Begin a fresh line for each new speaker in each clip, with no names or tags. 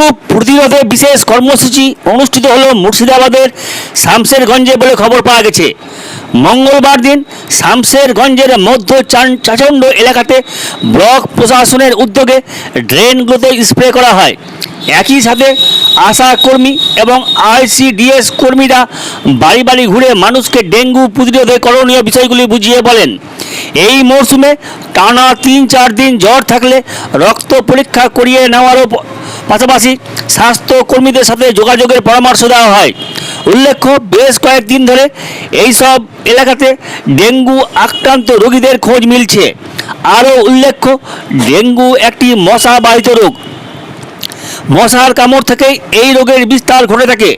Dengue প্রতিরোধে বিশেষ কর্মসূচি অনুষ্ঠিত হলো মুর্শিদাবাদের শামশেরগঞ্জে বলে খবর পাওয়া গেছে। মঙ্গলবার দিন শামশেরগঞ্জের মধ্য চাচণ্ড এলাকাতে ব্লক প্রশাসনের উদ্যোগে ড্রেনগুলোতে স্প্রে করা হয়। একই সাথে আশা কর্মী এবং আইসিডিএস কর্মীরা বাড়ি বাড়ি ঘুরে মানুষকে ডেঙ্গু প্রতিরোধে করণীয় বিষয়গুলি বুঝিয়ে বলেন। এই মরশুমে টানা তিন চার দিন জ্বর থাকলে রক্ত পরীক্ষা করিয়ে নেওয়ারও পাশাপাশি স্বাস্থ্য কর্মীদের সাথে যোগাযোগের পরামর্শ দেওয়া হয়। উল্লেখ্য, বেশ কয়েকদিন ধরে এই সব এলাকাতে ডেঙ্গু আক্রান্ত রোগীদের খোঁজ মিলছে। আরও উল্লেখ্য, ডেঙ্গু একটি মশাবাহিত রোগ। মশার কামড় থেকেই এই রোগের বিস্তার ঘটে থাকে।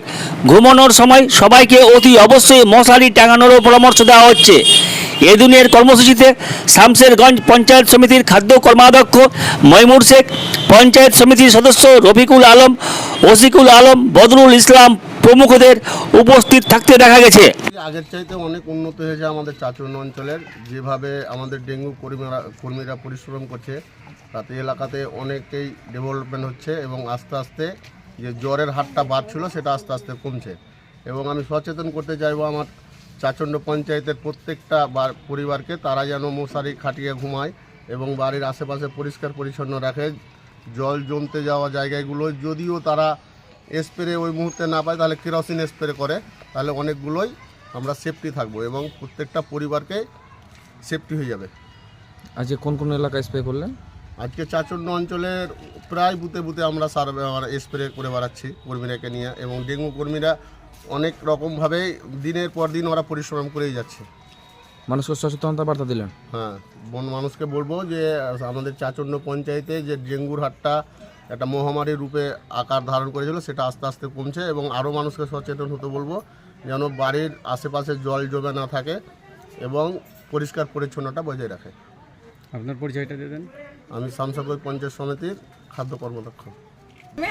ঘুমানোর সময় সবাইকে অতি অবশ্যই মশারি টাঙানোরও পরামর্শ দেওয়া হচ্ছে। এদিনের কর্মসূচিতে শামশেরগঞ্জ পঞ্চায়েত সমিতির খাদ্য কর্মাধ্যক্ষ ময়মুর শেখ, পঞ্চায়েত সমিতির সদস্য রফিকুল আলম, ওসিকুল আলম, বদরুল ইসলাম প্রমুখদের উপস্থিত থাকতে দেখা গেছে।
আগের চাইতে অনেক উন্নত হয়েছে আমাদের চাচুর্ণ অঞ্চলের। যেভাবে আমাদের ডেঙ্গু কর্মীরা কর্মীরা পরিশ্রম করছে, তাতে এলাকাতে অনেকেই ডেভেলপমেন্ট হচ্ছে এবং আস্তে আস্তে যে জ্বরের হারটা বাড়ছিল সেটা আস্তে আস্তে কমছে। এবং আমি সচেতন করতে চাইব আমার চাচণ্ড পঞ্চায়েতের প্রত্যেকটা পরিবারকে তারা যেন মশারি খাটিয়ে ঘুমায় এবং বাড়ির আশেপাশে পরিষ্কার পরিচ্ছন্ন রাখে। জল জমতে যাওয়া জায়গাগুলো যদিও তারা স্প্রে ওই মুহূর্তে না পায় তাহলে কেরোসিন স্প্রে করে তাহলে অনেকগুলোই আমরা সেফটি থাকব এবং প্রত্যেকটা পরিবারকে সেফটি হয়ে যাবে।
আজকে কোন কোন এলাকায় স্প্রে করলেন?
আজকে চাচণ্ড অঞ্চলের প্রায় বুতে বুতে আমরা সার স্প্রে করে বেড়াচ্ছি কর্মীরাকে নিয়ে এবং ডেঙ্গু কর্মীরা অনেক রকমভাবে দিনের পর দিন ওরা পরিশ্রম করেই যাচ্ছে।
মানুষকে সচেতনতা বার্তা দিলেন?
হ্যাঁ বন মানুষকে বলব যে আমাদের চাচণ্ড পঞ্চায়েতে যে ডেঙ্গুর হাটটা একটা মহামারীর রূপে আকার ধারণ করেছিল সেটা আস্তে আস্তে কমছে এবং আরও মানুষকে সচেতন হতে বলব যেন বাড়ির আশেপাশে জল জমে না থাকে এবং পরিষ্কার পরিচ্ছন্নতা বজায় রাখে।
আপনার পরিচয়টা দিয়ে দেন।
আমি শামসাগর পঞ্চায়েত সমিতির খাদ্য কর্মদক্ষ।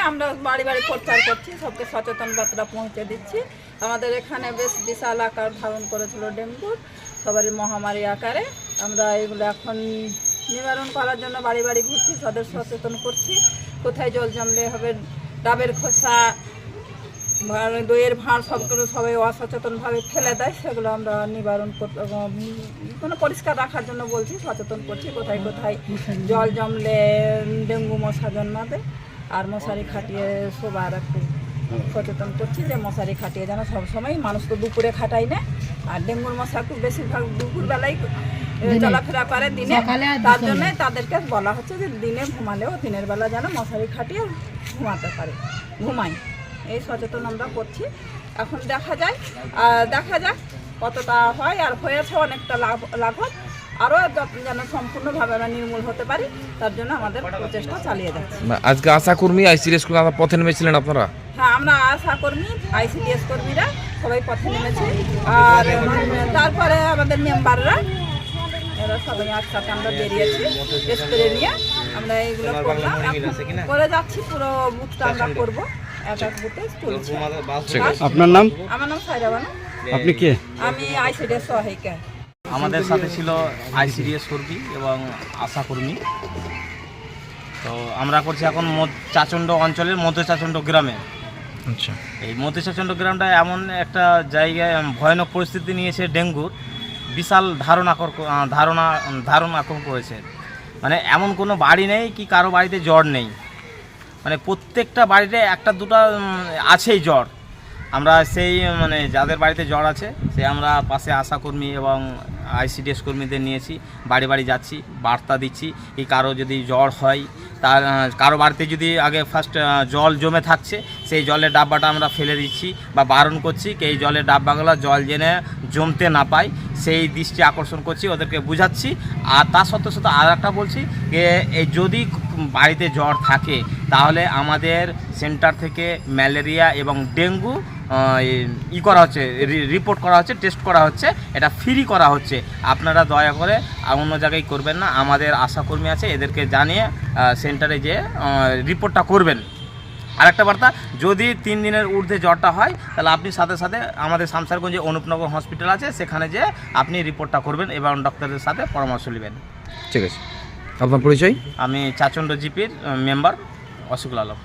আমরা বাড়ি বাড়ি প্রচার করছি, সবকে সচেতন বার্তা পৌঁছে দিচ্ছি। আমাদের এখানে বেশ বিশাল আকার ধারণ করেছিল ডেঙ্গুর, সবারই মহামারী আকারে। আমরা এগুলো এখন নিবারণ করার জন্য বাড়ি বাড়ি ঘুরছি তাদের সচেতন করছি। কোথায় জল জমলে হবে, ডাবের খোসা দইয়ের ভাঁড়, সবগুলো সবাই অসচেতনভাবে ফেলে দেয়, সেগুলো আমরা নিবারণ মানে পরিষ্কার রাখার জন্য বলছি, সচেতন করছি কোথায় কোথায় জল জমলে ডেঙ্গু মশা জন্মাবে। আর মশারি খাটিয়ে শোবার একটু সচেতন করছি যে মশারি খাটিয়ে যেন সবসময় মানুষ তো দুপুরে খাটাই না। আর ডেঙ্গুর মশা খুব বেশিরভাগ দুপুরবেলায় চলাফেরা করে দিনে। তার জন্য তাদেরকে বলা হচ্ছে যে দিনে ঘুমালেও দিনের বেলা যেন মশারি খাটিয়ে ঘুমাতে পারে। ঘুমাই এই সচেতন আমরা করছি। এখন দেখা যায় আর দেখা যাক কতটা হয় আর হয়েছে অনেকটা লাভ লাঘব। আরও যেন সম্পূর্ণভাবে আমরা নির্মূল হতে পারি তার জন্য আমাদের প্রচেষ্টা চালিয়ে যাচ্ছি।
আজকে আশা কর্মী আইসিডিএস কর্মী আপনারা পথে নেমেছিলেন আপনারা?
হ্যাঁ আমরা আশা কর্মী আইসিডিএস কর্মীরা সবাই পথে নেমেছি। আর তারপরে আমাদের মেম্বাররা এরা সবাই একসাথে আমরা বেরিয়েছি স্প্রে নিয়ে আমরা এইগুলো করলাম। করে যাচ্ছি পুরো বুথটা আমরা করব। এক এক বুথে তুলছি
আপনার নাম?
আমার নাম সাইরা বানু।
আপনি কে?
আমি আইসিডিএস সহায়িকা।
আমাদের সাথে ছিল আইসিডিএস কর্মী এবং আশা কর্মী। তো আমরা করছি এখন চাচণ্ড অঞ্চলের মধ্য চাচণ্ড গ্রামে।
আচ্ছা।
এই মধ্য চাচণ্ড গ্রামটা এমন একটা জায়গায় ভয়ানক পরিস্থিতি নিয়েছে ডেঙ্গুর। বিশাল ধারণা ধারণা ধারণা আক্রমণ করেছে। মানে এমন কোনো বাড়ি নেই কি কারও বাড়িতে জ্বর নেই। মানে প্রত্যেকটা বাড়িতে একটা দুটো আছেই জ্বর। আমরা সেই মানে যাদের বাড়িতে জ্বর আছে সে আমরা পাশে আশাকর্মী এবং আইসিডিএস কর্মীদের নিয়েছি, বাড়ি বাড়ি যাচ্ছি, বার্তা দিচ্ছি। এই কারও যদি জ্বর হয়, তার কারও বাড়িতে যদি আগে ফার্স্ট জল জমে থাকছে, সেই জলের ডাব্বাটা আমরা ফেলে দিচ্ছি বা বারণ করছি কি এই জলের ডাব্বাগুলো জল জেনে জমতে না পায়, সেই দৃষ্টি আকর্ষণ করছি, ওদেরকে বুঝাচ্ছি। আর তার সত্ত্বে সত্ত্বে আর একটা বলছি যে, এই যদি বাড়িতে জ্বর থাকে, তাহলে আমাদের সেন্টার থেকে ম্যালেরিয়া এবং ডেঙ্গু ই করা হচ্ছে রিপোর্ট করা হচ্ছে, টেস্ট করা হচ্ছে, এটা ফ্রি করা হচ্ছে। আপনারা দয়া করে অন্য জায়গায় করবেন না, আমাদের আশাকর্মী আছে, এদেরকে জানিয়ে সেন্টারে যে রিপোর্টটা করবেন। আরেকটা বার্তা, যদি তিন দিনের ঊর্ধ্বে জ্বরটা হয়, তাহলে আপনি সাথে সাথে আমাদের শামসারগঞ্জে অনুপনগর হসপিটাল আছে, সেখানে যে আপনি রিপোর্টটা করবেন এবং ডক্টরের সাথে পরামর্শ নেবেন।
ঠিক আছে। আপনার পরিচয়?
আমি চাচণ্ড জিপির মেম্বার অশোক আলম